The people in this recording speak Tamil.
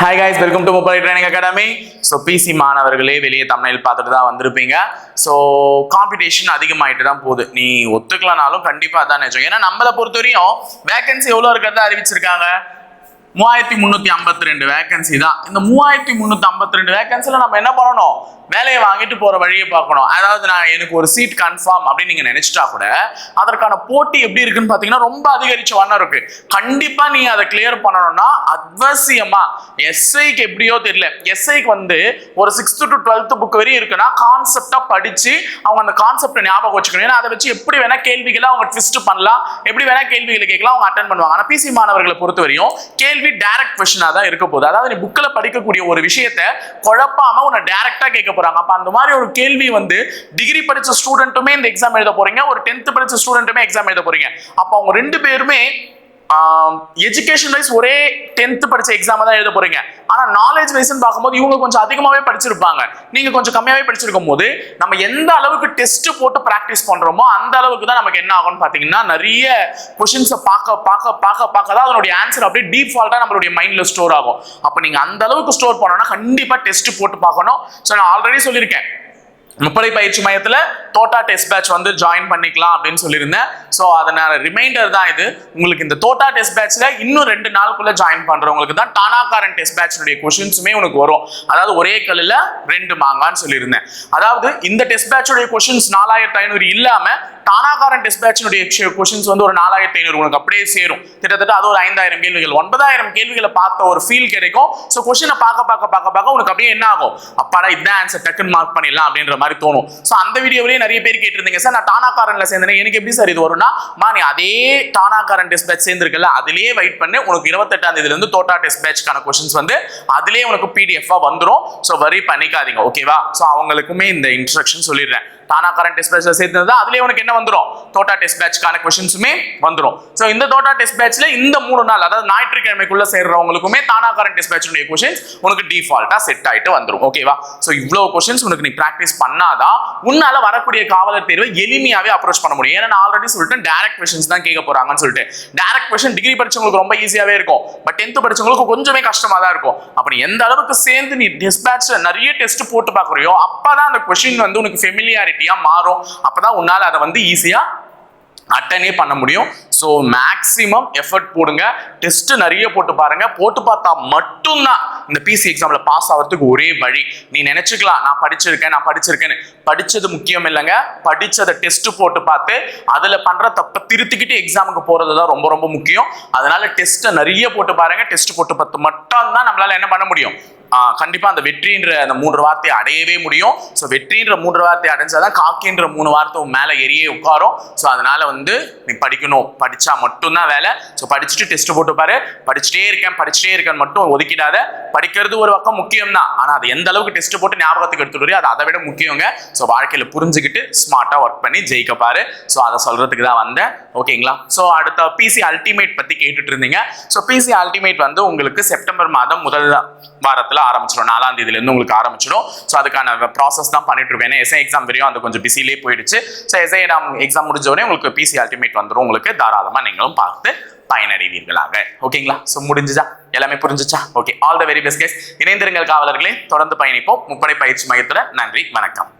ஹாய் guys வெல்கம் டு முப்படை ட்ரைனிங் அகாடமி ஸோ பிசி மாணவர்களே வெளியே தமிழில் பார்த்துட்டு தான் வந்திருப்பீங்க. ஸோ காம்படிஷன் அதிகமாயிட்டு தான் போகுது. நீ ஒத்துக்கலனாலும் கண்டிப்பாக தான் நிஜம். ஏன்னா நம்மளை பொறுத்த வரையும் வேகன்சி எவ்வளோ இருக்கிறதா அறிவிச்சிருக்காங்க? மூவாயிரத்தி முந்நூற்றி ஐம்பத்தி ரெண்டு வேகன்சி தான். இந்த மூவாயிரத்தி முந்நூற்றி ஐம்பத்தி ரெண்டு வேகன்சியில் நம்ம என்ன பண்ணணும்? வேலையை வாங்கிட்டு போகிற வழியை பார்க்கணும். அதாவது நான் எனக்கு ஒரு சீட் கன்ஃபார்ம் அப்படின்னு நீங்கள் நினச்சிட்டா கூட அதற்கான போட்டி எப்படி இருக்குன்னு பார்த்தீங்கன்னா ரொம்ப அதிகரிச்ச வண்ணம் இருக்கு. கண்டிப்பாக நீ அதை கிளியர் பண்ணணும்னா அவசியமா எஸ்ஐக்கு எப்படியோ தெரியல. எஸ்ஐக்கு வந்து ஒரு சிக்ஸ்த் டு டுவெல்த் புக் வரையும் இருக்குன்னா கான்செப்டா படிச்சு அவங்க அந்த கான்செப்டை ஞாபகம் வச்சுக்கணும். ஏன்னா அதை வச்சு எப்படி வேணா கேள்விகளை அவங்க ட்விஸ்ட் பண்ணலாம். எப்படி வேணா கேள்விகளை கேட்கலாம் அவங்க அட்டன் பண்ணுவாங்க. ஆனா பிசி மாணவர்களை பொறுத்த வரையும் கேள்வி டைரக்ட் கொஸ்டினா தான் இருக்க போகுது. அதாவது நீ புக்கில் படிக்கக்கூடிய ஒரு விஷயத்தை குழப்பாம உன்னை டைரக்டா கேட்க போறாங்க. அப்போ அந்த மாதிரி ஒரு கேள்வி வந்து டிகிரி படிச்ச ஸ்டூடெண்ட்டுமே இந்த எக்ஸாம் எழுத போறீங்க ஒரு டென்த் படிச்ச ஸ்டூடெண்ட்டுமே எக்ஸாம் எழுத போறீங்க. அப்போ அவங்க ரெண்டு பேருமே எஜுகேஷன் வைஸ் ஒரே டென்த் படிச்ச எக்ஸாம் தான் எழுத போறீங்க. ஆனா நாலேஜ் வைஸ்னு பார்க்கும்போது இவங்க கொஞ்சம் அதிகமாகவே படிச்சிருப்பாங்க. நீங்க கொஞ்சம் கம்மியாவே படிச்சிருக்கும் போது நம்ம எந்த அளவுக்கு டெஸ்ட் போட்டு ப்ராக்டிஸ் பண்றோமோ அந்த அளவுக்கு தான் நமக்கு என்ன ஆகும்னு பாத்தீங்கன்னா நிறைய கொஷின்ஸை பார்க்க பார்க்க பார்க்க பார்க்க தான் அதனுடைய ஆன்சர் அப்படியே டீஃபால்ட்டா நம்மளுடைய மைண்ட்ல ஸ்டோர் ஆகும். அப்போ நீங்க அந்த அளவுக்கு ஸ்டோர் பண்ணோம்னா கண்டிப்பா டெஸ்ட் போட்டு பார்க்கணும். ஸோ நான் ஆல்ரெடி சொல்லியிருக்கேன். முப்படை பயிற்சி மையத்தில் தோட்டா டெஸ்ட் பேட்ச் வந்து ஜாயின் பண்ணிக்கலாம் அப்படின்னு சொல்லியிருந்தேன். ஸோ அதனால ரிமைண்டர் தான் இது. உங்களுக்கு இந்த தோட்டா டெஸ்ட் பேட்ச்ல இன்னும் ரெண்டு நாளுக்குள்ள ஜாயின் பண்றவங்களுக்கு தான் டானாக்காரன் டெஸ்ட் பேட்சினுடைய கொஷின்ஸுமே உனக்கு வரும். அதாவது ஒரே கல்லில் ரெண்டு மாங்கான்னு சொல்லியிருந்தேன். அதாவது இந்த டெஸ்ட் பேட்சுடைய கொஷின்ஸ் நாலாயிரத்தி ஐநூறு இல்லாம டானாக்காரன் டெஸ்ட் பேட்சினுடைய கொஷின்ஸ் வந்து ஒரு நாலாயிரத்தி ஐநூறு உனக்கு அப்படியே சேரும். கிட்டத்தட்ட அது ஒரு ஐந்தாயிரம் கேள்விகள். ஒன்பதாயிரம் கேள்விகளை பார்த்த ஒரு ஃபீல் கிடைக்கும். ஸோ கொஷினை பார்க்க பார்க்க பார்க்க பார்க்க உனக்கு அப்படியே என்ன ஆகும்? அப்பாடா இதான் ஆன்சர் டக்குன்னு மார்க் பண்ணிடலாம் அப்படின்ற மாதிரி தோணும். ஸோ அந்த வீடியோவிலேயே நிறைய பேர் கேட்டிருந்தீங்க. சார் நான் டானாக்காரன்ல சேர்ந்தேன் எனக்கு எப்படி சார் இது வரும்னா மா நீ அதே டானாக்காரன் டெஸ்ட் பேட்ச் சேர்ந்திருக்கல அதுலேயே வெயிட் பண்ணு உனக்கு இருபத்தெட்டாம் தேதியில இருந்து தோட்டா டெஸ்ட் பேட்ச்க்கான கொஷின்ஸ் வந்து அதிலேயே உனக்கு பிடிஎஃப் வந்துடும் ஸோ வரி பண்ணிக்காதீங்க ஓகேவா ஸோ அவங்களுக்குமே இந்த இன்ஸ்ட்ரக்ஷன் சொல்லிடுறேன். தானா கரண்ட் டெஸ்ட் பேட்ச்ல சேர்த்தது அதுலயே உனக்கு என்ன வந்துடும் தோட்டா TOTA டெஸ்ட் பேட்ச்க்கான கொஷின்ஸுமே வந்துடும் ஸோ இந்த தோட்டா டெஸ்ட் பேட்ச்ல இந்த மூணு நாள் அதாவது ஞாயிற்றுக்கிழமைக்குள்ள சேர்றவங்களுக்குமே தானா கரண்ட் டெஸ்ட் பேட்சுடைய கொஷின்ஸ் உனக்கு டிஃபால்ட்டா செட் ஆயிட்டு வந்துடும் ஓகேவா ஸோ இவ்வளோ கொஷின்ஸ் உனக்கு நீ ப்ராக்டிஸ் பண்ணாதான் உன்னால வரக்கூடிய காவலர் தேர்வை எளிமையாவே அப்ரோச் பண்ண முடியும். ஏன்னா நான் ஆல்ரெடி சொல்லிட்டேன் டேரக்ட் கொஷின்ஸ் தான் கேட்க போறாங்கன்னு சொல்லிட்டு. டேரக்ட் கொஷின் டிகிரி படிச்சவங்களுக்கு ரொம்ப ஈஸியாவே இருக்கும். பட் டென்த் படிச்சவங்களுக்கு கொஞ்சமே கஷ்டமா தான் இருக்கும். அப்படி நீ எந்த அளவுக்கு சேர்ந்து நீ டிஸ்பேட்ச் நிறைய டெஸ்ட் போட்டு பார்க்குறியோ அப்பதான் அந்த கொஷின் வந்து உனக்கு ஃபெமிலியாரிட்டியா மாறும். அப்பதான் உன்னால அதை வந்து ஈஸியா அட்டனே பண்ண முடியும். ஸோ மேக்ஸிமம் எஃபர்ட் போடுங்க. டெஸ்ட் நிறைய போட்டு பாருங்க. போட்டு பார்த்தா மட்டும்தான் இந்த பிசி எக்ஸாம்ல பாஸ் ஆகிறதுக்கு ஒரே வழி. நீ நினைச்சுக்கலாம் நான் படிச்சிருக்கேன் நான் படிச்சிருக்கேன்னு. படிச்சது முக்கியம் இல்லைங்க. படிச்சதை டெஸ்ட் போட்டு பார்த்து அதுல பண்ற தப்பை திருத்திக்கிட்டு எக்ஸாமுக்கு போறது தான் ரொம்ப ரொம்ப முக்கியம். அதனால டெஸ்ட்டை நிறைய போட்டு பாருங்க. டெஸ்ட் போட்டு பார்த்து மட்டும்தான் நம்மளால் நம்மளால என்ன பண்ண முடியும்? கண்டிப்பாக அந்த வெற்றின்ற அந்த மூன்று வார்த்தையை அடையவே முடியும். ஸோ வெற்றின்ற மூன்று வார்த்தையை அடைஞ்சாதான் காக்கின்ற மூணு வார்த்தை உன் மேல எரியே உட்காரும். ஸோ அதனால வந்து நீ படிக்கணும். படித்தா மட்டும்தான் வேலை. ஸோ படிச்சுட்டு டெஸ்ட் போட்டு பாரு. படிச்சுட்டே இருக்கேன் படிச்சுட்டே இருக்கேன் மட்டும் ஒதுக்கிடாத. படிக்கிறது ஒரு பக்கம் முக்கியம் தான் ஆனால் அது எந்த அளவுக்கு டெஸ்ட் போட்டு ஞாபகத்துக்கு எடுத்துட்டு அது அதை விட முக்கியங்க. ஸோ வாழ்க்கையில் புரிஞ்சுக்கிட்டு ஸ்மார்ட்டாக ஒர்க் பண்ணி ஜெயிக்க பாரு. ஸோ அதை சொல்றதுக்கு தான் வந்தேன். ஓகேங்களா? ஸோ அடுத்த பிசி அல்டிமேட் பற்றி கேட்டுட்டு இருந்தீங்க. ஸோ பிசி அல்டிமேட் வந்து உங்களுக்கு செப்டம்பர் மாதம் முதல் வாரத்தில் ஆரம்பிச்சிடும். நாலாம் தேதியிலேருந்து உங்களுக்கு ஆரம்பிச்சிடும். ஸோ அதுக்கான ப்ராசஸ் தான் பண்ணிட்டு இருக்கேன் ஏன்னா எஸ்ஐ எக்ஸாம் வரையும் அது கொஞ்சம் பிஸிலே போயிடுச்சு. ஸோ எஸ்ஐ எக்ஸாம் முடிஞ்ச உடனே உங்களுக்கு பிசி அல்டிமேட் வந்துடும் உங்களுக்கு தாராளமாக நீங்களும் பார்த்து பயனடைவீர்களாக. ஓகேங்களா? ஸோ முடிஞ்சுச்சா எல்லாமே புரிஞ்சுச்சா? Okay all the very best guys இணைந்திருங்கள் காவலர்களே. தொடர்ந்து பயணிப்போம். முப்படை பயிற்சி மையத்தில் நன்றி வணக்கம்.